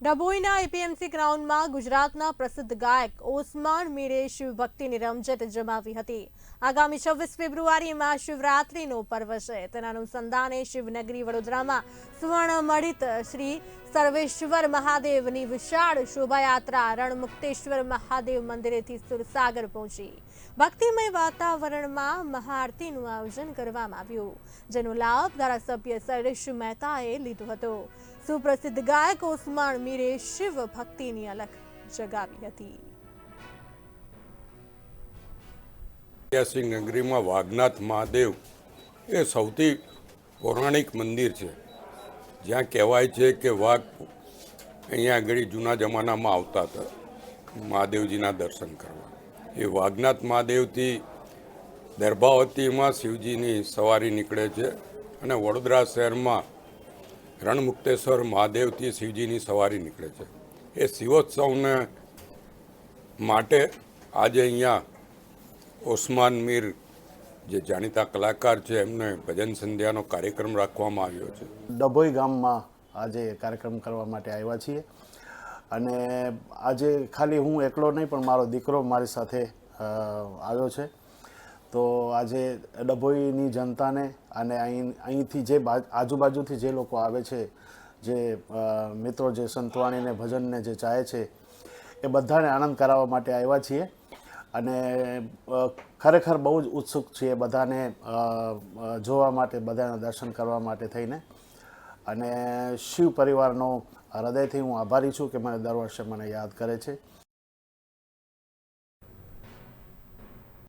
ડભોઈના APMC ગ્રાઉન્ડમાં ગુજરાતના પ્રસિદ્ધ ગાયક ઓસમાન મીરે શિવભક્તિની રમઝટ જમાવી હતી. આગામી છવ્વીસ ફેબ્રુઆરી મહાશિવરાત્રીનો પર્વ છે. તેના અનુસંધાને શિવનગરી વડોદરામાં સુવર્ણમડિત શ્રી સર્વેશ્વર મહાદેવની વિશાળ શોભાયાત્રા રણમુક્તેશ્વર મહાદેવ મંદિરેથી સુરસાગર પહોંચી. ભક્તિમય વાતાવરણમાં મહાઆરતીનું આયોજન કરવામાં આવ્યું, જેનો લાભ ધારાસભ્ય સરેશ મહેતાએ લીધો હતો. સુપ્રસિદ્ધ ગાયક ઓસમાણ મીરે શિવ ભક્તિની અલખ જગાવી હતી. નગરીમાં વાઘનાથ મહાદેવ એ સૌથી પૌરાણિક મંદિર છે. જ્યાં કહેવાય છે કે વાઘ અહીંયા આગળ જૂના જમાનામાં આવતા હતા. મહાદેવજીના દર્શન કરવા. એ વાઘનાથ મહાદેવથી દર્ભાવતીમાં શિવજીની સવારી નીકળે છે અને વડોદરા શહેરમાં રણમુક્તેશ્વર મહાદેવથી શિવજીની સવારી નીકળે છે. એ શિવોત્સવને માટે આજે અહીંયા ઓસ્માન મીર જે જાણીતા કલાકાર છે, એમને ભજન સંધ્યાનો કાર્યક્રમ રાખવામાં આવ્યો છે. ડભોઈ ગામમાં આજે કાર્યક્રમ કરવા માટે આવ્યા છીએ. અને આજે ખાલી હું એકલો નહીં, પણ મારો દીકરો મારી સાથે આવ્યો છે. તો આજે ડભોઈની જનતાને અને અહીં, અહીંથી જે આજુબાજુથી જે લોકો આવે છે, જે મિત્રો જે સંતવાણીને, ભજનને જે ચાહે છે, એ બધાને આનંદ કરાવવા માટે આવ્યા છીએ. અને ખરેખર બહુ જ ઉત્સુક છીએ બધાને જોવા માટે, બધાના દર્શન કરવા માટે થઈને. અને શિવ પરિવારનો હૃદયથી હું આભારી છું કે મને દર વર્ષે મને યાદ કરે છે.